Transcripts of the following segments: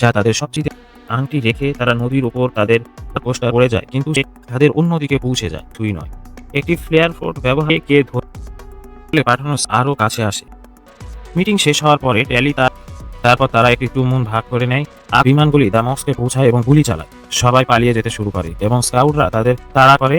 যা তাদের সবচেয়ে আংটি রেখে তারা নদীর উপর তাদের পোস্টার পড়ে যায়, কিন্তু তাদের অন্যদিকে পৌঁছে যায়। তুই নয়। একটি ফ্লেয়ার ফোর্ট ব্যবহারে কে ধরে পাঠানো আরও কাছে আসে। মিটিং শেষ হওয়ার পরে ট্যালি তার, তারপর তারা একটি টুমুন ভাগ করে নেয় আর বিমানগুলি দামস্কে পৌঁছায় এবং গুলি চালায়। সবাই পালিয়ে যেতে শুরু করে এবং স্কাউটরা তাদের তাড়া করে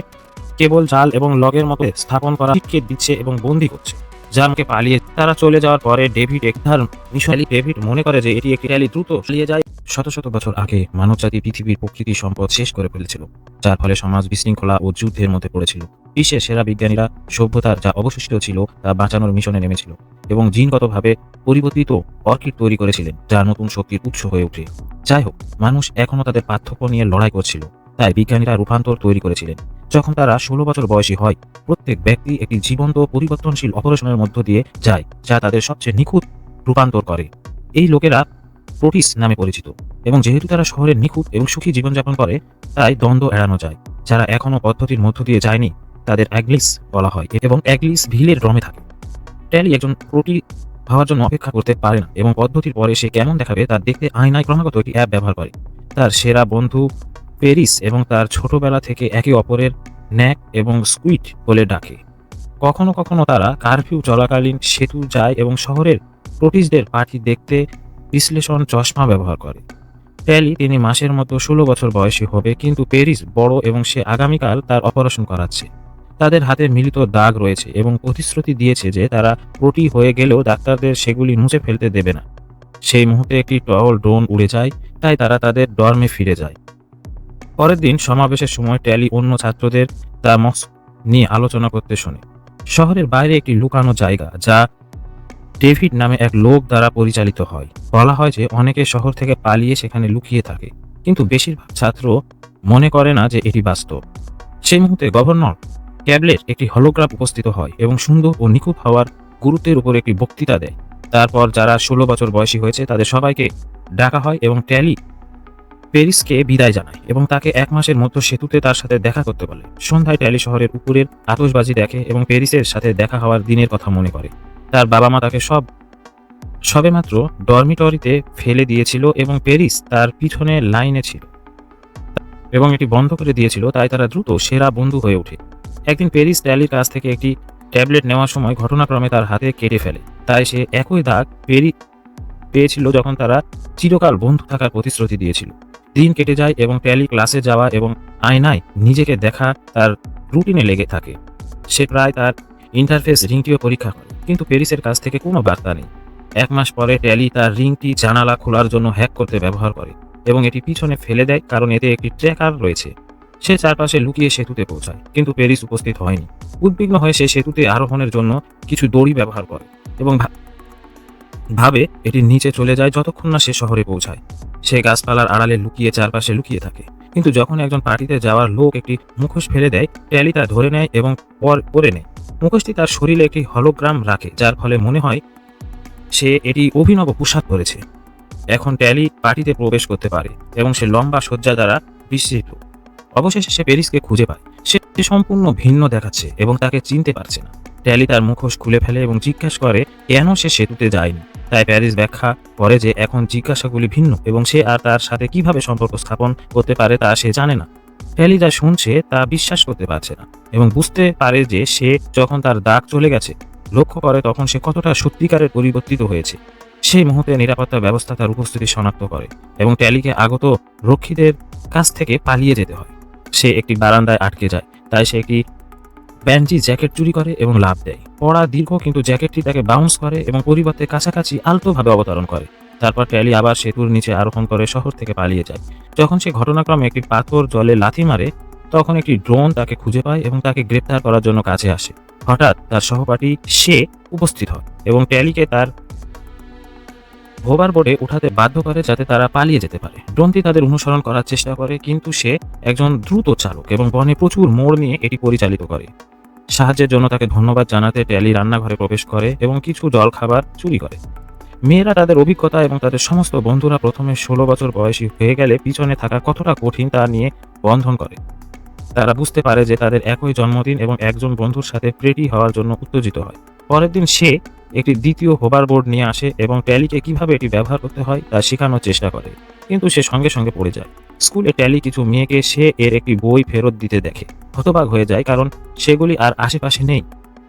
কেবল জাল এবং লগের মতো স্থাপন করা দিচ্ছে এবং বন্দি করছে। জামকে পালিয়ে তারা চলে যাওয়ার পরে ডেভিড একধার মিশালি ডেভিড মনে করে যে এটি একটি র্যালি দ্রুত চালিয়ে যায়। শত শত বছর আগে মানবজাতি পৃথিবীর প্রকৃতি সম্পদ শেষ করে ফেলেছিল, যার ফলে সমাজ বিশৃঙ্খলা ও যুদ্ধের মধ্যে পড়েছিল। বিশ্বের সেরা বিজ্ঞানীরা সভ্যতার যা অবশিষ্ট ছিল তা বাঁচানোর মিশনে নেমেছিল এবং জিনগতভাবে পরিবর্তিত অর্কিড তৈরি করেছিলেন যা নতুন শক্তির উৎস হয়ে ওঠে। যাই হোক, মানুষ এখনও তাদের পার্থক্য নিয়ে লড়াই করছিল। তাই বিজ্ঞানীরা রূপান্তর তৈরি করেছিলেন। যখন তারা ষোলো বছর বয়সী হয়, প্রত্যেক ব্যক্তি একটি জীবন্ত, পরিবর্তনশীল অপারেশনের মধ্য দিয়ে যায়, যা তাদের সবচেয়ে নিখুঁত রূপান্তর করে। এই লোকেরা প্রোটিস নামে পরিচিত এবং যেহেতু তারা শহরে নিখুঁত এবং সুখী জীবনযাপন করে, তাই দ্বন্দ্ব এড়ানো যায়। যারা এখনও পদ্ধতির মধ্য দিয়ে যায়নি, তাদের অ্যাগলিস বলা হয় এবং অ্যাগলিস ভিলের রমে থাকে। ট্যালি একজন প্রোটি হওয়ার জন্য অপেক্ষা করতে পারে না এবং পদ্ধতির পরে সে কেমন দেখাবে তার দেখতে আয়নায় ক্রমাগত একটি অ্যাপ ব্যবহার করে। তার সেরা বন্ধু পেরিস এবং তার ছোটবেলা থেকে একে অপরের ন্যাক এবং স্কুইট বলে ডাকে। কখনো কখনো তারা কারফিউ চলাকালীন সেতু যায় এবং শহরের প্রোটিসদের পার্টি দেখতে বিশ্লেষণ চশমা ব্যবহার করে। ট্যালি তিনি মাসের মতো ষোলো বছর বয়সী হবে, কিন্তু পেরিস বড় এবং সে আগামীকাল তার অপারেশন করাচ্ছে। তাদের হাতে মিলিত দাগ রয়েছে এবং প্রতিশ্রুতি দিয়েছে যে তারা প্রোটি হয়ে গেলেও ডাক্তারদের সেগুলি মুছে ফেলতে দেবে না। সেই মুহূর্তে একটি টহল ড্রোন উড়ে যায়, তাই তারা তাদের ডর্মে ফিরে যায়। পরের দিন সমাবেশের সময় ট্যালি অন্য ছাত্রদের তা মক্স নিয়ে আলোচনা করতে শোনে। শহরের বাইরে একটি লুকানো জায়গা যা ডেভিড নামে এক লোক দ্বারা পরিচালিত হয়। বলা হয় যে অনেকে শহর থেকে পালিয়ে সেখানে লুকিয়ে থাকে, কিন্তু বেশিরভাগ ছাত্র মনে করে না যে এটি বাস্তব। সেই মুহূর্তে গভর্নর ক্যাবলেট একটি হলোগ্রাফ উপস্থিত হয় এবং সুন্দর ও নিখুঁত হওয়ার গুরুত্বের উপর একটি বক্তৃতা দেয়। তারপর যারা ষোলো বছর বয়সী হয়েছে, তাদের সবাইকে ডাকা হয় এবং ট্যালি পেরিসকে বিদায় জানায় এবং তাকে এক মাসের মধ্যে সেতুতে তার সাথে দেখা করতে বলে। সন্ধ্যায় ট্যালি শহরের উপরের আতশবাজি দেখে এবং পেরিসের সাথে দেখা হওয়ার দিনের কথা মনে করে। তার বাবা মা তাকে সব, সবেমাত্র ডরমিটরিতে ফেলে দিয়েছিল এবং পেরিস তার পিছনে লাইনে ছিল। এবং এটি বন্ধ করে দিয়েছিল, তাই তারা দ্রুত সেরা বন্ধু হয়ে ওঠে। একদিন পেরিস ট্যালির কাছ থেকে একটি ট্যাবলেট নেওয়ার সময় ঘটনাক্রমে তার হাতে কেটে ফেলে। তাই সে একই দাগ পেরি, পেয়েছিল যখন তারা চিরকাল বন্ধু থাকার প্রতিশ্রুতি দিয়েছিল। দিন কেটে যায় এবং ট্যালি ক্লাসে যাওয়া এবং আয়নায় নিজেকে দেখা তার রুটিনে লেগে থাকে। সে প্রায় তার ইন্টারফেস রিংটিও পরীক্ষা করে, কিন্তু পেরিসের কাছ থেকে কোনো বার্তা নেই। এক মাস পরে ট্যালি তার রিংটি জানালা খোলার জন্য হ্যাক করতে ব্যবহার করে এবং এটি পিছনে ফেলে দেয় কারণ এতে একটি ট্র্যাকার রয়েছে। সে চারপাশে লুকিয়ে সেতুতে পৌঁছায়, কিন্তু প্যারিস উপস্থিত হয়নি। উদ্বিগ্ন হয়ে সে সেতুতে আরোহণের জন্য কিছু দড়ি ব্যবহার করে এবং ভাবে এটি নিচে চলে যায় যতক্ষণ না সে শহরে পৌঁছায়। সে গাছপালার আড়ালে লুকিয়ে চারপাশে লুকিয়ে থাকে। কিন্তু যখন একজন পার্টিতে যাওয়ার লোক একটি মুখোশ ফেলে দেয় ট্যালি তা ধরে নেয় এবং পর পরে নেয়। মুখোশটি তার শরীরে একটি হলোগ্রাম রাখে, যার ফলে মনে হয় সে এটি অভিনব পোশাক পরেছে। এখন ট্যালি পার্টিতে প্রবেশ করতে পারে এবং সে লম্বা শয্যা দ্বারা বিস্তৃত। অবশেষে সে প্যারিসকে খুঁজে পায়। সে সম্পূর্ণ ভিন্ন দেখাচ্ছে এবং তাকে চিনতে পারছে না। ট্যালি তার মুখোশ খুলে ফেলে এবং জিজ্ঞাসা করে, কেন সে সেতুতে যায়নি? তাই প্যারিস ব্যাখ্যা করে যে এখন জিজ্ঞাসাগুলি ভিন্ন এবং সে আর তার সাথে কীভাবে সম্পর্ক স্থাপন করতে পারে তা সে জানে না। ট্যালি যা শুনছে তা বিশ্বাস করতে পারছে না এবং বুঝতে পারে যে সে যখন তার দাগ চলে গেছে, লক্ষ্য করে তখন সে কতটা সত্যিকারের পরিবর্তিত হয়েছে। সেই মুহূর্তে নিরাপত্তা ব্যবস্থা তার উপস্থিতি শনাক্ত করে এবং ট্যালিকে আগত রক্ষীদের কাছ থেকে পালিয়ে যেতে হয়। সে একটি বারান্দায় আটকে যায়, তাই সে একটি ব্যান্ডি জ্যাকেট চুরি করে এবং লাভ দেয়। পড়া দীর্ঘ কিন্তু জ্যাকেটটি তাকে বাউন্স করে এবং পরিবর্তে কাছাকাছি আলতোভাবে অবতরণ করে। তারপর ট্যালি আবার সেতুর নিচে আরোহণ করে শহর থেকে পালিয়ে যায়। যখন সে ঘটনাক্রমে একটি পাথর জলে লাথি মারে, তখন একটি ড্রোন তাকে খুঁজে পায় এবং তাকে গ্রেপ্তার করার জন্য কাছে আসে। হঠাৎ তার সহপাঠী সে উপস্থিত হয় এবং ট্যালিকে তার হোভারবোর্ডে উঠাতে বাধ্য করে যাতে তারা পালিয়ে যেতে পারে। ড্রোনটি তাদের অনুসরণ করার চেষ্টা করে, কিন্তু সে একজন দ্রুত চালক এবং বনে প্রচুর মোড় নিয়ে এটি পরিচালিত করে। সাহায্যের জন্য তাকে ধন্যবাদ জানাতে ট্যালি রান্নাঘরে প্রবেশ করে এবং কিছু জলখাবার চুরি করে। মেয়েরা তাদের অভিজ্ঞতা এবং তাদের সমস্ত বন্ধুরা প্রথমে ষোলো বছর বয়সী হয়ে গেলে পিছনে থাকা কতটা কঠিন তা নিয়ে বন্ধন করে। তারা বুঝতে পারে যে তাদের একই জন্মদিন এবং একজন বন্ধুর সাথে প্রেটি হওয়ার জন্য উত্তেজিত হয়। পরের দিন সে একটি দ্বিতীয় হোবার বোর্ড নিয়ে আসে এবং ট্যালিকে কীভাবে এটি ব্যবহার করতে হয় তা শেখানোর চেষ্টা করে, কিন্তু সে সঙ্গে সঙ্গে পড়ে যায়। স্কুলে ট্যালি কিছু মেয়েকে সে এর একটি বই ফেরত দিতে দেখে। হতবাক হয়ে যায় কারণ সেগুলি আর আশেপাশে নেই।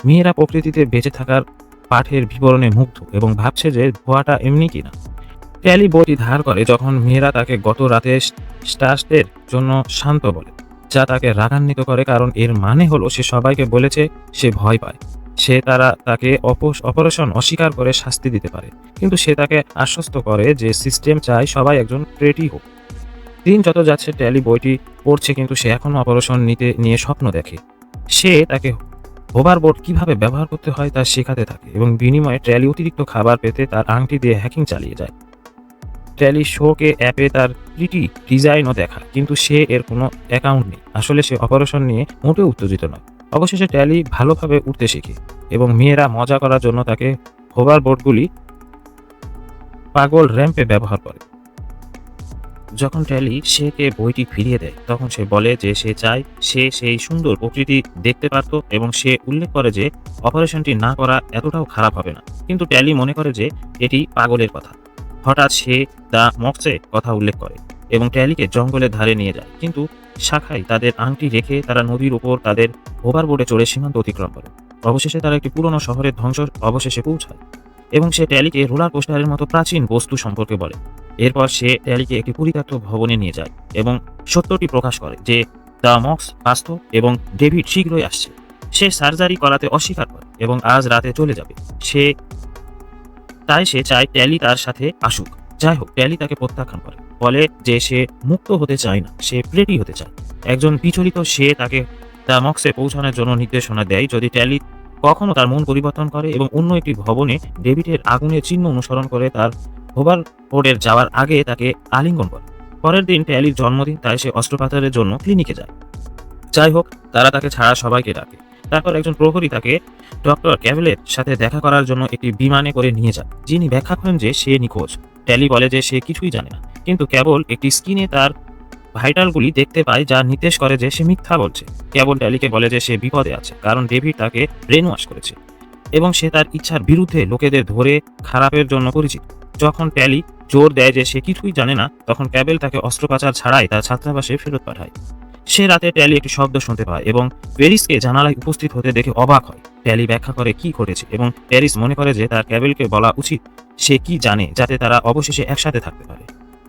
মেয়েরা প্রকৃতিতে বেঁচে থাকার পাঠের বিবরণে মুগ্ধ এবং ভাবছে যে ধোয়াটা এমনি কিনা। ট্যালি বইটি ধার করে যখন মেয়েরা তাকে গত রাতে স্টার্সদের জন্য শান্ত বলে, যা তাকে রাগান্বিত করে কারণ এর মানে হলো সে সবাইকে বলেছে সে ভয় পায়। সে তারা তাকে অপারেশন অস্বীকার করে শাস্তি দিতে পারে, কিন্তু সে তাকে আশ্বস্ত করে যে সিস্টেম চায় সবাই একজন প্রেটি হোক। দিন যত যাচ্ছে, ট্যালি বইটি পড়ছে কিন্তু সে এখনও অপারেশন নিতে, নিয়ে স্বপ্ন দেখে। সে তাকে হোভারবোর্ড কীভাবে ব্যবহার করতে হয় তা শেখাতে থাকে এবং বিনিময়ে ট্র্যালি অতিরিক্ত খাবার পেতে তার আংটি দিয়ে হ্যাকিং চালিয়ে যায়। ট্যালি শোকে অ্যাপে তার প্রিটি ডিজাইনও দেখা কিন্তু সে এর কোনো অ্যাকাউন্ট নেই। আসলে সে অপারেশন নিয়ে মোটেও উত্তেজিত নয়। অবশেষে ট্যালি ভালোভাবে উঠতে শেখে এবং মেয়েরা মজা করার জন্য তাকে হোভারবোর্ডগুলি পাগল র্যাম্পে ব্যবহার করে। যখন ট্যালি সেকে বইটি ফিরিয়ে দেয়, তখন সে বলে যে সে চায় সে সেই সুন্দর প্রকৃতি দেখতে পারত এবং সে উল্লেখ করে যে অপারেশনটি না করা এতটাও খারাপ হবে না। কিন্তু ট্যালি মনে করে যে এটি পাগলের কথা। হঠাৎ সে দ্য মক্সে কথা উল্লেখ করে এবং ট্যালিকে জঙ্গলের ধারে নিয়ে যায়। কিন্তু শাখায় তাদের আংটি রেখে তারা নদীর উপর তাদের ওভারবোর্ডে চড়ে সীমান্ত অতিক্রম করে। অবশেষে তারা একটি পুরনো শহরের ধ্বংস অবশেষে পৌঁছায় এবং সে ট্যালিকে রোলার কোস্টারের মতো প্রাচীন বস্তু সম্পর্কে বলে। এরপর সে ট্যালিকে একটি পরিত্যক্ত ভবনে নিয়ে যায় এবং সত্যটি প্রকাশ করে যে দ্য মক্স বাস্তব এবং ডেভিড শীঘ্রই আসছে। সে সার্জারি করাতে অস্বীকার করে এবং আজ রাতে চলে যাবে। সে, তাই সে চায় ট্যালি তার সাথে আসুক। যাই হোক, ট্যালি তাকে প্রত্যাখ্যান করে। বলে যে সে মুক্ত হতে চায় না, সে প্রেটি হতে চায়। একজন বিচলিত সে তাকে দ্য মক্সে পৌঁছানোর জন্য নির্দেশনা দেয় যদি ট্যালি কখনো তার মন পরিবর্তন করে এবং অন্য একটি ভবনে ডেভিডের আগুনের চিহ্ন অনুসরণ করে তার হোভার বোর্ডের যাওয়ার আগে তাকে আলিঙ্গন করে পরের দিন ট্যালির জন্মদিন, তাই সে অস্ত্রোপচারের জন্য ক্লিনিকে যায়। যাই হোক, তারা তাকে ছাড়া সবাইকে ডাকে। তারপর একজন প্রহরী তাকে ডক্টর ক্যাভেলের সাথে দেখা করার জন্য একটি বিমানে করে নিয়ে যায়, যিনি ব্যাখ্যা করেন যে সে নিখোঁজ। ট্যালি বলে যে সে কিছুই জানে না, কিন্তু কেবল একটি স্ক্রিনে তার ভাইটালগুলি দেখতে পায়, যা নির্দেশ করে যে সে মিথ্যা বলছে। কেবল ট্যালিকে বলে যে সে বিপদে আছে, কারণ ডেভিড তাকে ব্রেন ওয়াশ করেছে এবং সে তার ইচ্ছার বিরুদ্ধে লোকেদের ধরে খারাপের জন্য পরিচিত। যখন ট্যালি জোর দেয় যে সে কিছুই জানে না, তখন ক্যাবেল তাকে অস্ত্রোপচার ছাড়াই তার ছাত্রাবাসে ফেরত পাঠায়। সে রাতে ট্যালি একটি শব্দ শুনতে পায় এবং প্যারিসকে জানালায় উপস্থিত হতে দেখে অবাক হয়। ট্যালি ব্যাখ্যা করে কি ঘটেছে এবং প্যারিস মনে করে যে তার ক্যাবেলকে বলা উচিত সে কি জানে যাতে তারা অবশেষে একসাথে থাকতে পারে।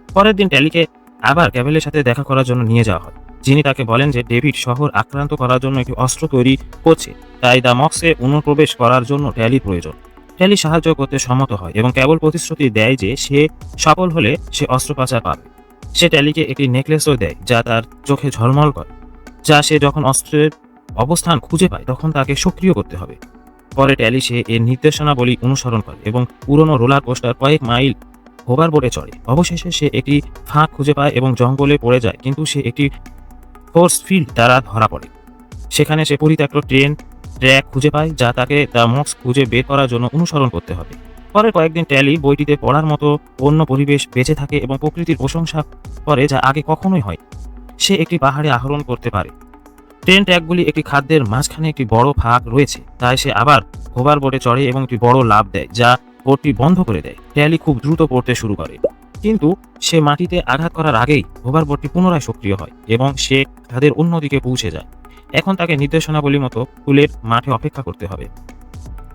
পরের দিন ট্যালিকে আবার ক্যাবেলের সাথে দেখা করার জন্য নিয়ে যাওয়া হয়। যিনি তাকে বলেন যে ডেভিড শহর আক্রান্ত করার জন্য একটি অস্ত্র তৈরি করছে, তাই দ্য মক্সে অনুপ্রবেশ করার জন্য ট্যালি প্রয়োজন। ট্যালি সাহায্য করতে সম্মত হয় এবং কেবল প্রতিশ্রুতি দেয় যে সে সফল হলে সে অস্ত্রোপচার পাবে। সে ট্যালিকে একটি নেকলেসও দেয় যা তার চোখে ঝলমল করে, যা সে যখন অস্ত্রের অবস্থান খুঁজে পায় তখন তাকে সক্রিয় করতে হবে। পরে ট্যালি সে এর নির্দেশনাবলী অনুসরণ করে এবং পুরনো রোলার কোস্টার কয়েক মাইল হোভারবোর্ডে চড়ে। অবশেষে সে একটি ফাঁক খুঁজে পায় এবং জঙ্গলে পড়ে যায়, কিন্তু সে একটি ফোর্স ফিল্ড দ্বারা ধরা পড়ে। সেখানে সে পরিত্যক্ত ট্রেন ট্র্যাক খুঁজে পায় যা তাকে দ্য মক্স খুঁজে বের করার জন্য অনুসরণ করতে হবে। পরে কয়েকদিন ট্যালি বইটিতে পড়ার মতো অন্য পরিবেশ বেঁচে থাকে এবং প্রকৃতির প্রশংসা করে যা আগে কখনোই হয়। সে একটি পাহাড়ে আহরণ করতে পারে। ট্রেন ট্র্যাকগুলি একটি খাদ্যের মাঝখানে একটি বড় ফাঁক রয়েছে, তাই সে আবার হোভার বোর্ডে চড়ে এবং একটি বড় লাভ দেয়, যা বোর্ডটি বন্ধ করে দেয়। ট্যালি খুব দ্রুত পড়তে শুরু করে। কিন্তু সে মাটিতে আঘাত করার আগেই হোভার বোর্ডটি পুনরায় সক্রিয় হয় এবং সে তাদের অন্যদিকে পৌঁছে যায়। এখন তাকে নির্দেশনাবলী মতো ফুলের মাঠে অপেক্ষা করতে হবে।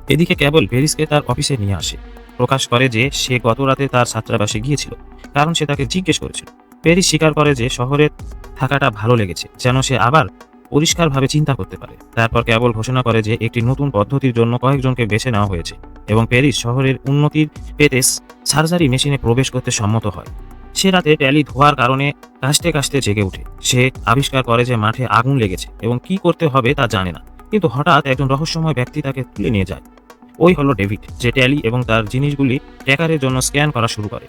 এদিকে কেবল ভেরিসকে তার অফিসে নিয়ে আসে। প্রকাশ করে যে সে গত রাতে তার ছাত্রাবাসে গিয়েছিল, কারণ সে তাকে জিজ্ঞেস করেছিল। প্যারিস স্বীকার করে যে শহরে থাকাটা ভালো লেগেছে, যেন সে আবার পরিষ্কারভাবে চিন্তা করতে পারে। তারপর কেবল ঘোষণা করে যে একটি নতুন পদ্ধতির জন্য কয়েকজনকে বেছে নেওয়া হয়েছে এবং প্যারিস শহরের উন্নতির পেতে সার্জারি মেশিনে প্রবেশ করতে সম্মত হয়। সে রাতে ট্যালি ধোয়ার কারণে কাশতে কাশতে জেগে ওঠে। সে আবিষ্কার করে যে মাঠে আগুন লেগেছে এবং কি করতে হবে তা জানে না। কিন্তু হঠাৎ একজন রহস্যময় ব্যক্তি তাকে তুলে নিয়ে যায়। ওই হলো ডেভিড, যে ট্যালি এবং তার জিনিসগুলি ট্র্যাকারের জন্য স্ক্যান করা শুরু করে।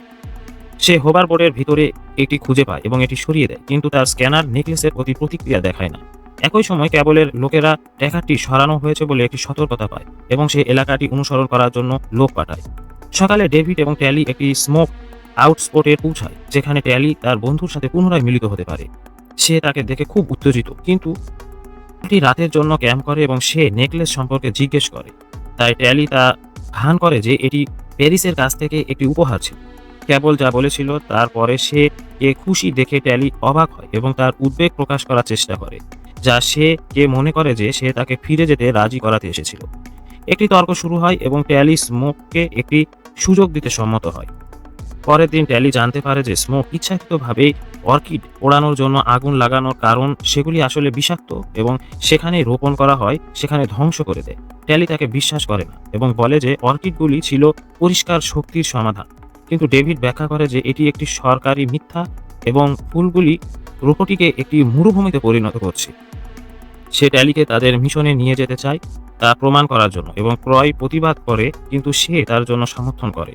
সে হোবার বোর্ডের ভিতরে এটি খুঁজে পায় এবং এটি সরিয়ে দেয়, কিন্তু তার স্ক্যানার নেকলেসের প্রতি প্রতিক্রিয়া দেখায় না। একই সময় ক্যাবলের লোকেরা ট্র্যাকারটি সরানো হয়েছে বলে একটি সতর্কতা পায় এবং সে এলাকাটি অনুসরণ করার জন্য লোক পাঠায়। সকালে ডেভিড এবং ট্যালি একটি স্মোক আউট পৌঁছায়, যেখানে ট্যালি তার বন্ধুর সাথে পুনরায় মিলিত হতে পারে। সে তাকে দেখে খুব উত্তেজিত, কিন্তু একটি রাতের জন্য ক্যাম্প করে এবং সে নেকলেস সম্পর্কে জিজ্ঞেস করে। তাই ট্যালি তা ভান করে যে এটি প্যারিসের কাছ থেকে একটি উপহার ছিল। কেবল যা বলেছিল তারপরে সে কে খুশি দেখে ট্যালি অবাক হয় এবং তার উদ্বেগ প্রকাশ করার চেষ্টা করে, যা সে কে মনে করে যে সে তাকে ফিরে যেতে রাজি করাতে এসেছিল। একটি তর্ক শুরু হয় এবং ট্যালি স্মোককে একটি সুযোগ দিতে সম্মত হয়। পরের দিন ট্যালি জানতে পারে যে স্মোক ইচ্ছাকৃতভাবেই অর্কিড পোড়ানোর জন্য আগুন লাগানোর কারণ সেগুলি আসলে বিষাক্ত এবং সেখানে রোপণ করা হয়, সেখানে ধ্বংস করে দেয়। ট্যালি তাকে বিশ্বাস করে না এবং বলে যে অর্কিডগুলি ছিল পরিষ্কার শক্তির সমাধান। কিন্তু ডেভিড ব্যাখ্যা করে যে এটি একটি সরকারি মিথ্যা এবং ফুলগুলি রূপটিকে একটি মরুভূমিতে পরিণত করছে। সে ট্যালিকে তাদের মিশনে নিয়ে যেতে চায় তা প্রমাণ করার জন্য এবং ক্রয় প্রতিবাদ করে, কিন্তু সে তার জন্য সমর্থন করে।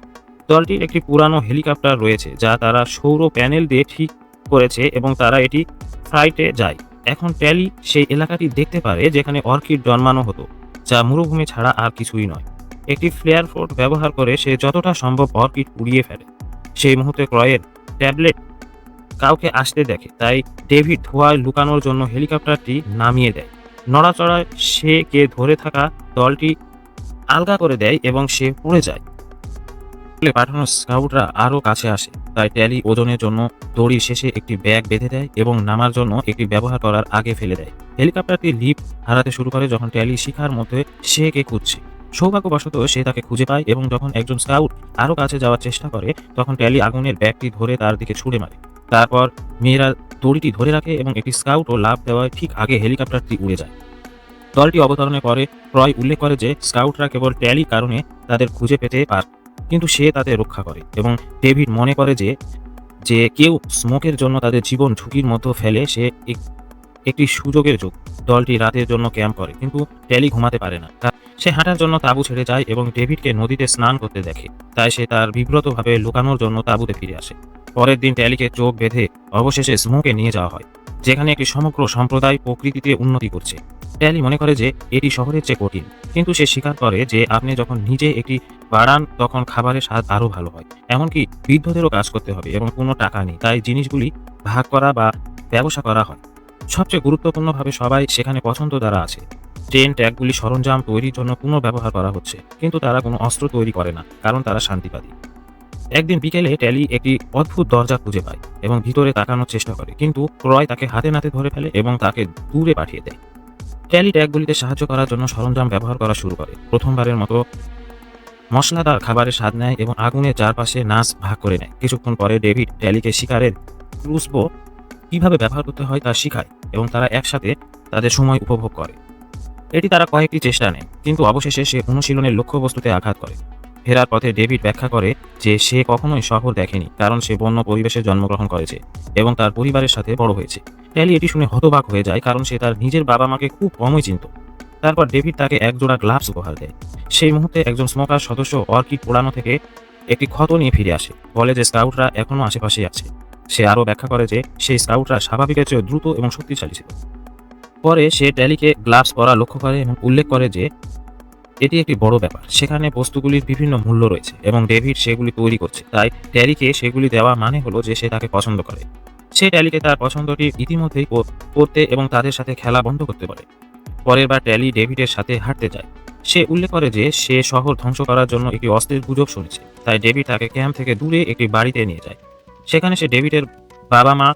দলটির একটি পুরানো হেলিকপ্টার রয়েছে, যা তারা সৌর প্যানেল দিয়ে ঠিক করেছে এবং তারা এটি ফ্লাইটে যায়। এখন ট্যালি সেই এলাকাটি দেখতে পারে যেখানে অর্কিড জন্মানো হতো, যা মরুভূমি ছাড়া আর কিছুই নয়। একটি ফ্লেয়ার ফোর্ট ব্যবহার করে সে যতটা সম্ভব অর্কিড উড়িয়ে ফেলে। সেই মুহূর্তে ক্রয়ের ট্যাবলেট কাউকে আসতে দেখে, তাই ডেভিড ধোঁয়ায় লুকানোর জন্য হেলিকপ্টারটি নামিয়ে দেয়। নড়াচড়ায় সে কে ধরে থাকা দলটি আলগা করে দেয় এবং সে পড়ে যায়। ফলে পাঠানো স্কাউটরা আরও কাছে আসে, তাই ট্যালি ওজনের জন্য দড়ির শেষে একটি ব্যাগ বেঁধে দেয় এবং নামার জন্য একটি ব্যবহার করার আগে ফেলে দেয়। হেলিকপ্টারটি লিফট হারাতে শুরু করে যখন ট্যালি শিখার মধ্যে সে কে খুঁজছে। সৌভাগ্যবশত সে তাকে খুঁজে পায় এবং যখন একজন স্কাউট আরও কাছে যাওয়ার চেষ্টা করে, তখন ট্যালি আগুনের ব্যাগটি ধরে তার দিকে ছুড়ে মারে। তারপর মেয়েরা দড়িটি ধরে রাখে এবং একটি স্কাউট ও লাভ দেওয়ায় ঠিক আগে হেলিকপ্টারটি উড়ে যায়। দলটি অবতরণের পরে ক্রয় উল্লেখ করে যে, স্কাউটরা কেবল ট্যালি কারণে তাদের খুঁজে পেতে পার কিন্তু সে তাদের রক্ষা করে এবং ডেভিড মনে করে যে যে কেউ স্মোকের জন্য তাদের জীবন ঝুঁকির মতো ফেলে, সে একটি সুযোগের যুগ। দলটি রাতের জন্য ক্যাম্প করে, কিন্তু ট্যালি ঘুমাতে পারে না। সে হাঁটার জন্য তাঁবু ছেড়ে যায় এবং ডেভিডকে নদীতে স্নান করতে দেখে। তাই সে তার বিব্রতভাবে লুকানোর জন্য তাঁবুতে ফিরে আসে। পরের দিন ট্যালিকে চোখ বেঁধে অবশেষে স্মোকে নিয়ে যাওয়া হয়, যেখানে একটি সমগ্র সম্প্রদায় প্রকৃতিতে উন্নতি করছে। ট্যালি মনে করে যে, এটি শহরের চেয়ে কঠিন। কিন্তু সে স্বীকার করে যে, আপনি যখন নিজে একটি বাড়ান, তখন খাবারের স্বাদ আরও ভালো হয়। এমনকি বৃদ্ধদেরও কাজ করতে হবে এবং কোনো টাকা নেই। তাই জিনিসগুলি ভাগ করা বা ব্যবসা করা হয়। সবচেয়ে গুরুত্বপূর্ণভাবে সবাই সেখানে পছন্দ দ্বারা আছে। ট্রেন, ট্যাগগুলি সরঞ্জাম তৈরির জন্য পুনর্ব্যবহার করা হচ্ছে, কিন্তু তারা কোনো অস্ত্র তৈরি করে না, কারণ তারা শান্তিবাদী। একদিন বিকেলে ট্যালি একটি অদ্ভুত দরজা খুঁজে পায় এবং ভিতরে তাকানোর চেষ্টা করে, কিন্তু ক্রয় তাকে হাতে নাতে ধরে ফেলে এবং তাকে দূরে পাঠিয়ে দেয়। ট্যালি ট্যাগগুলিতে সাহায্য করার জন্য সরঞ্জাম ব্যবহার করা শুরু করে। প্রথমবারের মতো মশলাদার খাবারের স্বাদ নেয় এবং আগুনের চারপাশে নাচ ভাগ করে নেয়। কিছুক্ষণ পরে ডেভিড ট্যালিকে শিকারের ক্রুসবো কীভাবে ব্যবহার করতে হয় তা শিখায় এবং তারা একসাথে তাদের সময় উপভোগ করে। এটি তারা কয়েকটি চেষ্টা নেয়, কিন্তু অবশেষে সে অনুশীলনের লক্ষ্যবস্তুতে আঘাত করে। ফেরার পথে ডেভিড ব্যাখ্যা করে যে সে কখনোই শহর দেখেনি, কারণ সে বন্য পরিবেশে জন্মগ্রহণ করেছে এবং তার পরিবারের সাথে বড় হয়েছে। ট্যালি এটি শুনে হতবাক হয়ে যায়, কারণ সে তার নিজের বাবা মাকে খুব কমই চিনত। তারপর ডেভিড তাকে এক জোড়া গ্লাভস উপহার দেয়। সেই মুহূর্তে একজন স্মোকার সদস্য অর্কিড পোড়ানো থেকে একটি ক্ষত নিয়ে ফিরে আসে। বলে যে স্কাউটরা এখনও আশেপাশেই আছে। সে আরও ব্যাখ্যা করে যে সেই স্কাউটরা স্বাভাবিকের চেয়ে দ্রুত এবং শক্তিশালী ছিল। পরে সে ট্যালিকে গ্লাভস পরা লক্ষ্য করে এবং উল্লেখ করে যে এটি একটি বড় ব্যাপার। সেখানে বস্তুগুলির বিভিন্ন মূল্য রয়েছে এবং ডেভিড সেগুলি তৈরি করছে। তাই ট্যালিকে সেগুলি দেওয়া মানে হলো যে সে তাকে পছন্দ করে। সে ট্যালিকে তার পছন্দটি ইতিমধ্যেই করতে এবং তাদের সাথে খেলা বন্ধ করতে পারে। পরের বার ট্যালি ডেভিডের সাথে হাঁটতে যায়। সে উল্লেখ করে যে সে শহর ধ্বংস করার জন্য একটি অস্ত্রের গুজব শুনেছে, তাই ডেভিড তাকে ক্যাম্প থেকে দূরে একটি বাড়িতে নিয়ে যায়। সেখানে সে ডেভিডের বাবা মা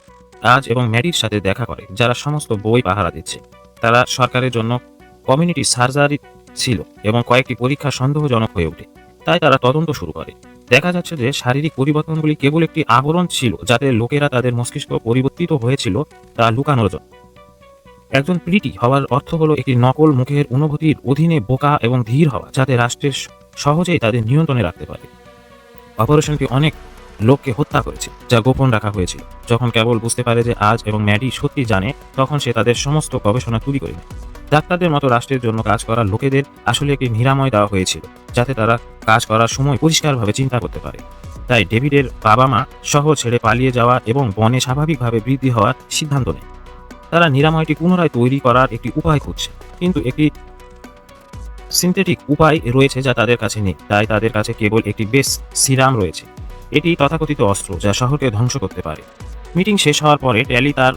আজ এবং ম্যাডির সাথে দেখা করে, যারা সমস্ত বই পাহারা দিচ্ছে। তারা সরকারের জন্য কমিউনিটি সার্জারি ছিল এবং কয়েকটি পরীক্ষা সন্দেহজনক হয়ে ওঠে। তাই তারা তদন্ত শুরু করে। দেখা যাচ্ছে যে শারীরিক পরিবর্তনগুলি কেবল একটি আবরণ ছিল, যাতে লোকেরা তাদের মস্তিষ্ক পরিবর্তিত হয়েছিল তা লুকানোর জন্য। একজন প্রিটি হওয়ার অর্থ হলো একটি নকল মুখের অনুভূতির অধীনে বোকা এবং ধীর হওয়া, যাতে রাষ্ট্রের সহজেই তাদের নিয়ন্ত্রণে রাখতে পারে। অপারেশনটি অনেক লোককে হত্যা করেছে, যা গোপন রাখা হয়েছিল যখন কেবল বুঝতে পারে যে আজ এবং ম্যাডি সত্যি জানে, তখন সে তাদের সমস্ত গবেষণা চুরি করে ডাক্তারদের মতো রাষ্ট্রের জন্য কাজ করা লোকেদের আসলে একটি নিরাময় দেওয়া হয়েছিল, যাতে তারা কাজ করার সময় পরিষ্কারভাবে চিন্তা করতে পারে। তাই ডেভিডের বাবা মা শহর ছেড়ে পালিয়ে যাওয়া এবং বনে স্বাভাবিকভাবে বৃদ্ধি হওয়ার সিদ্ধান্ত নেয়। তারা নিরাময়টি পুনরায় তৈরি করার একটি উপায় খুঁজছে। কিন্তু একটি সিনথেটিক উপায় রয়েছে যা তাদের কাছে নেই। তাই তাদের কাছে কেবল একটি বেস সিরাম রয়েছে। এটি তথাকথিত অস্ত্র যা শহরকে ধ্বংস করতে পারে। মিটিং শেষ হওয়ার পরে ট্যালি তার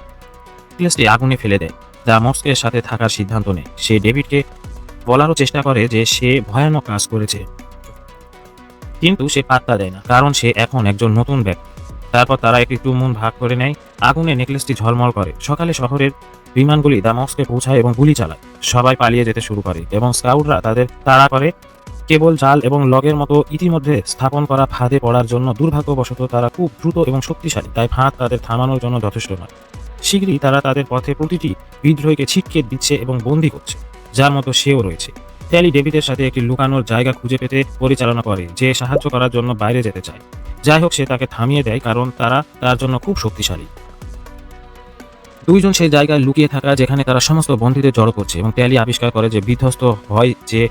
প্লেসটি আগুনে ফেলে দেয়, যা মস্কের সাথে থাকার সিদ্ধান্ত নেয়। সে ডেভিডকে বলারও চেষ্টা করে যে সে ভয়ানক কাজ করেছে, কিন্তু সে পাত্তা দেয় না, কারণ সে এখন একজন নতুন ব্যক্তি। তারপর তারা একটি টুমুন ভাগ করে নেয়। আগুনে নেকলেসটি ঝলমল করে। সকালে শহরের বিমানগুলি দামস্কে পৌঁছায় এবং গুলি চালায়। সবাই পালিয়ে যেতে শুরু করে এবং স্কাউটরা তাদের তাড়া করে। কেবল জাল এবং লগের মতো ইতিমধ্যে স্থাপন করা ফাঁদে পড়ার জন্য দুর্ভাগ্যবশত তারা খুব দ্রুত এবং শক্তিশালী, তাই ফাঁদ তাদের থামানোর জন্য যথেষ্ট নয়। শীঘ্রই তারা তাদের পথে প্রতিটি বিদ্রোহীকে ছিটকে দিচ্ছে এবং বন্দী করছে, যার মতো সেও রয়েছে। ট্যালি ডেভিডের সাথে একটি লুকানোর জায়গা খুঁজে পেতে পরিচালনা করে, যে সাহায্য করার জন্য বাইরে যেতে চায়। যাই হোক, সে তাকে থামিয়ে দেয়, কারণ তারা তার জন্য খুব শক্তিশালী। দুইজন সেই জায়গায় লুকিয়ে থাকা, যেখানে তারা সমস্ত বন্দীদের জড়ো করছে এবং ট্যালি আবিষ্কার করে যে বিধ্বস্ত হয় যে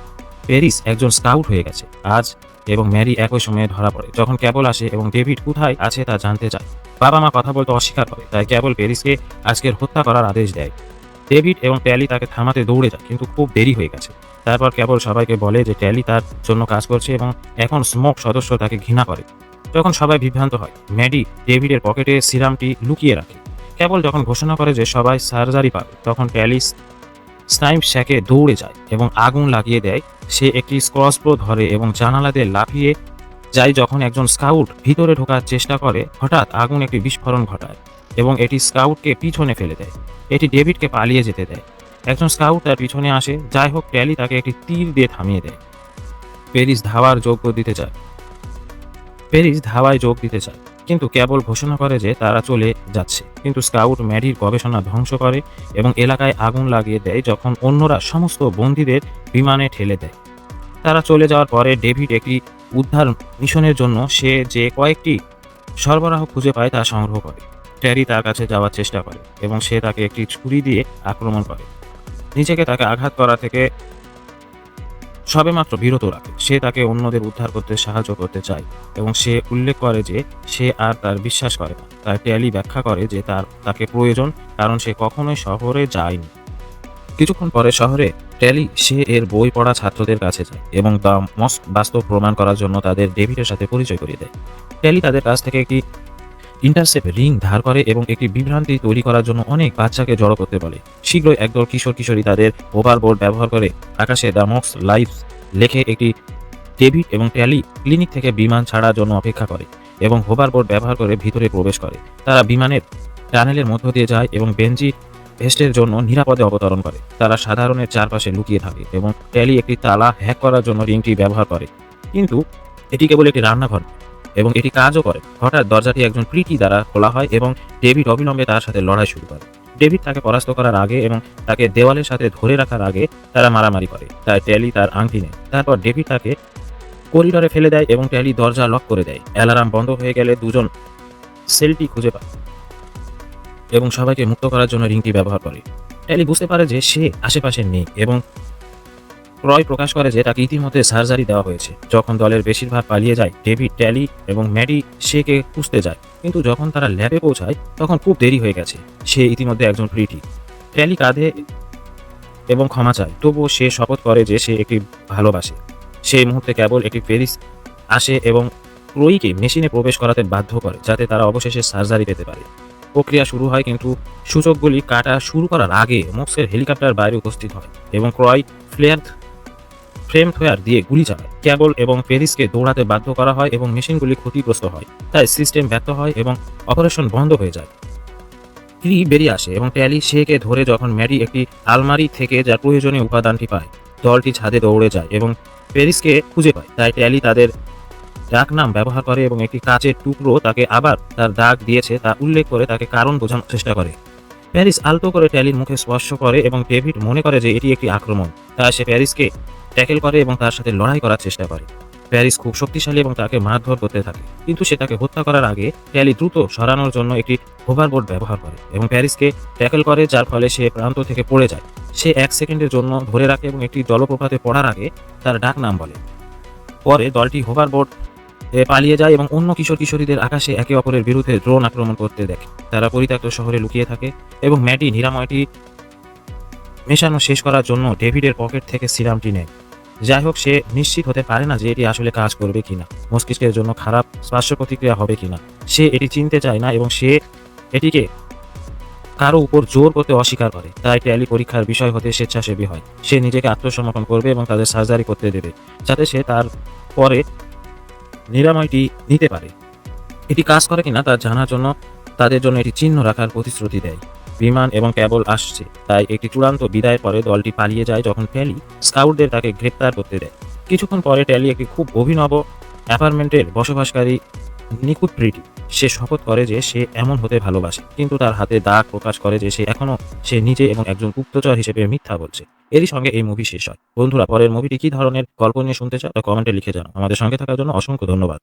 প্যারিস একজন স্কাউট হয়ে গেছে আজ এবং ম্যারি একই সময়ে ধরা পড়ে, যখন ক্যাবল আসে এবং ডেভিড কোথায় আছে তা জানতে চায়। বাবা মা কথা বলতে অস্বীকার করে, তাই ক্যাবল প্যারিসকে আজকের হত্যা করার আদেশ দেয়। ডেভিড এবং ট্যালি তাকে থামাতে দৌড়ে যায়, কিন্তু খুব দেরি হয়ে গেছে। তারপর কেবল সবাইকে বলে যে ট্যালি তার জন্য কাজ করছে এবং এখন স্মোক সদস্য তাকে ঘৃণা করে। তখন সবাই বিভ্রান্ত হয়। ম্যাডি ডেভিডের পকেটে সিরামটি লুকিয়ে রাখে। কেবল যখন ঘোষণা করে যে সবাই সার্জারি পাবে, তখন ট্যালিস স্নাইপ শ্যাকে দৌড়ে যায় এবং আগুন লাগিয়ে দেয়। সে একটি স্ক্রসব্রো ধরে এবং জানালাতে লাফিয়ে যায় যখন একজন স্কাউট ভিতরে ঢোকার চেষ্টা করে। হঠাৎ আগুন একটি বিস্ফোরণ ঘটায় এবং এটি স্কাউটকে পিছনে ফেলে দেয়। এটি ডেভিডকে পালিয়ে যেতে দেয়। একজন স্কাউট তার পিছনে আসে, যাই হোক ট্যালি তাকে একটি তীর দিয়ে থামিয়ে দেয়। প্যারিস ধাওয়ার যোগ্য দিতে চায়। প্যারিস ধাওয়ায় যোগ দিতে চায়, কিন্তু কেবল ঘোষণা করে যে তারা চলে যাচ্ছে। কিন্তু স্কাউট ম্যাডির গবেষণা ধ্বংস করে এবং এলাকায় আগুন লাগিয়ে দেয় যখন অন্যরা সমস্ত বন্দীদের বিমানে ঠেলে দেয়। তারা চলে যাওয়ার পরে ডেভিড একটি উদ্ধার মিশনের জন্য সে যে কয়েকটি সরবরাহ খুঁজে পায় তা সংগ্রহ করে। ট্যারি তার কাছে যাওয়ার চেষ্টা করে এবং সে তাকে একটি ছুরি দিয়ে আক্রমণ করে। নিজেকে তাকে আঘাত করা থেকে সবেমাত্র বিরত রাখে। সে তাকে অন্যদের উদ্ধার করতে সাহায্য করতে চায় এবং সে উল্লেখ করে যে সে আর তার বিশ্বাস করে না। তার ট্যালি ব্যাখ্যা করে যে তার, তাকে প্রয়োজন, কারণ সে কখনোই শহরে যায়নি। কিছুক্ষণ পরে শহরে ট্যালি, সে এর বই পড়া ছাত্রদের কাছে যায় এবং দ্য মস্ক বাস্তব প্রমাণ করার জন্য তাদের ডেভিডের সাথে পরিচয় করিয়ে দেয়। ট্যালি তাদের কাছ থেকে একটি ইন্টারসেপ রিং ধার করে এবং একটি বিভ্রান্তি তৈরি করার জন্য অনেক বাচ্চাকে জড়ো করতে বলে। শীঘ্রই একদল কিশোর কিশোরী তাদের ওভারবোর্ড ব্যবহার করে আকাশে দ্য মক্স লাইফ লেখে একটি ডেভিড এবং ট্যালি ক্লিনিক থেকে বিমান ছাড়ার জন্য অপেক্ষা করে এবং হোভারবোর্ড ব্যবহার করে ভিতরে প্রবেশ করে। তারা বিমানের টানেলের মধ্য দিয়ে যায় এবং বেঞ্জি ভেস্টের জন্য নিরাপদে অবতরণ করে। তারা সাধারণের চারপাশে লুকিয়ে থাকে এবং ট্যালি একটি তালা হ্যাক করার জন্য রিংটি ব্যবহার করে। কিন্তু এটি কেবল একটি রান্নাঘর। এবং এটি কাজও করে। হঠাৎ দরজাটি একজন প্রীতি দ্বারা খোলা হয় এবং ডেভিড অবিলম্বে তার সাথে লড়াই শুরু করে। ডেভিড তাকে পরাস্ত করার আগে এবং তাকে দেওয়ালের সাথে ধরে রাখার আগে তারা মারামারি করে। তাই ট্যালি তার আংটি নেয়। তারপর ডেভিড তাকে করিডরে ফেলে দেয় এবং ট্যালি দরজা লক করে দেয়। অ্যালার্ম বন্ধ হয়ে গেলে দুজন সেলটি খুঁজে পায় এবং সবাইকে মুক্ত করার জন্য রিংটি ব্যবহার করে। ট্যালি বুঝতে পারে যে সে আশেপাশে নেই এবং ক্রয় প্রকাশ করে যে তাকে ইতিমধ্যে সার্জারি দেওয়া হয়েছে। যখন দলের বেশিরভাগ পালিয়ে যায়, ডেভিড ট্যালি এবং ম্যাডি সেকে খুঁজতে যায়। কিন্তু যখন তারা ল্যাবে পৌঁছায়, তখন খুব দেরি হয়ে গেছে। সে ইতিমধ্যে একজন প্রিটি ট্যালি কাঁধে এবং ক্ষমা চায়। তবুও সে শপথ করে যে সে একটি ভালোবাসে। সেই মুহূর্তে কেবল একটি প্যারিস আসে এবং ক্রয়কে মেশিনে প্রবেশ করাতে বাধ্য করে, যাতে তারা অবশেষে সার্জারি পেতে পারে। প্রক্রিয়া শুরু হয় কিন্তু সূচকগুলি কাটা শুরু করার আগে মোক্সের হেলিকপ্টার বাইরে উপস্থিত হয় এবং ক্রয় ফ্লেয়ার ফ্রেম থয়ার দিয়ে গুলি চালায়। ক্যাবল এবং প্যারিসকে দৌড়াতে বাধ্য করা হয় এবং মেশিনগুলি ক্ষতিগ্রস্ত হয়। তাই সিস্টেম ব্যর্থ হয় এবং অপারেশন বন্ধ হয়ে যায়। ক্রি বেরিয়ে আসে এবং ট্যালি শেকে ধরে যখন ম্যাডি একটি আলমারি থেকে যার প্রয়োজনীয় উপাদানটি পায়, দলটি ছাদে দৌড়ে যায় এবং প্যারিসকে খুঁজে পায়। তাই ট্যালি তাদের ডাক নাম ব্যবহার করে এবং একটি কাচের টুকরো তাকে আবার তার দাগ দিয়েছে তা উল্লেখ করে তাকে কারণ বোঝানোর চেষ্টা করে। প্যারিস আলতো করে ট্যালির মুখে স্পর্শ করে এবং ডেভিড মনে করে যে এটি একটি আক্রমণ। তাই সে প্যারিসকে ট্যাকেল করে এবং তার সাথে লড়াই করার চেষ্টা করে। প্যারিস খুব শক্তিশালী এবং তাকে মারধর করতে থাকে। কিন্তু সে তাকে হত্যা করার আগে ট্যালি দ্রুত সরানোর জন্য একটি হোভারবোর্ড ব্যবহার করে এবং প্যারিসকে ট্যাকেল করে, যার ফলে সে প্রান্ত থেকে পড়ে যায়। সে এক সেকেন্ডের জন্য ধরে রাখে এবং একটি জলপ্রপাতে পড়ার আগে তার ডাক নাম বলে। পরে দলটি হোভারবোর্ড পালিয়ে যায় এবং অন্য কিশোর কিশোরীদের আকাশে একে অপরের বিরুদ্ধে ড্রোন আক্রমণ করতে দেখে। তারা পরিত্যক্ত শহরে লুকিয়ে থাকে এবং ম্যাটি নিরাময়টি মেশানো শেষ করার জন্য ডেভিডের পকেট থেকে সিরামটি নেয়। যাই হোক সে নিশ্চিত হতে পারে না যে এটি আসলে কাজ করবে কিনা, মস্তিষ্কের জন্য খারাপ স্পার্শ প্রতিক্রিয়া হবে কিনা। সে এটি চিনতে চায় না এবং সে এটিকে কারও উপর জোর করতে অস্বীকার করে। তাই ট্যালি পরীক্ষার বিষয় হতে স্বেচ্ছাসেবী হয়। সে নিজেকে আত্মসমর্পণ করবে এবং তাদের সার্জারি করতে দেবে, যাতে সে তার পরে নিরাময়টি নিতে পারে। এটি কাজ করে কিনা তা জানার জন্য তাদের জন্য এটি চিহ্ন রাখার প্রতিশ্রুতি দেয়। বিমান এবং কেবল আসছে, তাই একটি চূড়ান্ত বিদায়ের পরে দলটি পালিয়ে যায় যখন ট্যালি স্কাউটদের তাকে গ্রেপ্তার করতে দেয়। কিছুক্ষণ পরে ট্যালি একটি খুব অভিনব অ্যাপার্টমেন্টের বসবাসকারী নিকুট প্রিটি সে শপথ করে যে সে এমন হতে ভালোবাসে, কিন্তু তার হাতে দাগ প্রকাশ করে যে সে এখনও সে নিজে এবং একজন গুপ্তচর হিসেবে মিথ্যা বলছে। এরই সঙ্গে এই মুভি শেষ হয়। বন্ধুরা, পরের মুভিটি কি ধরনের? গল্প নিয়ে শুনতে চাও? তা কমেন্টে লিখে জানাও। আমাদের সঙ্গে থাকার জন্য অসংখ্য ধন্যবাদ।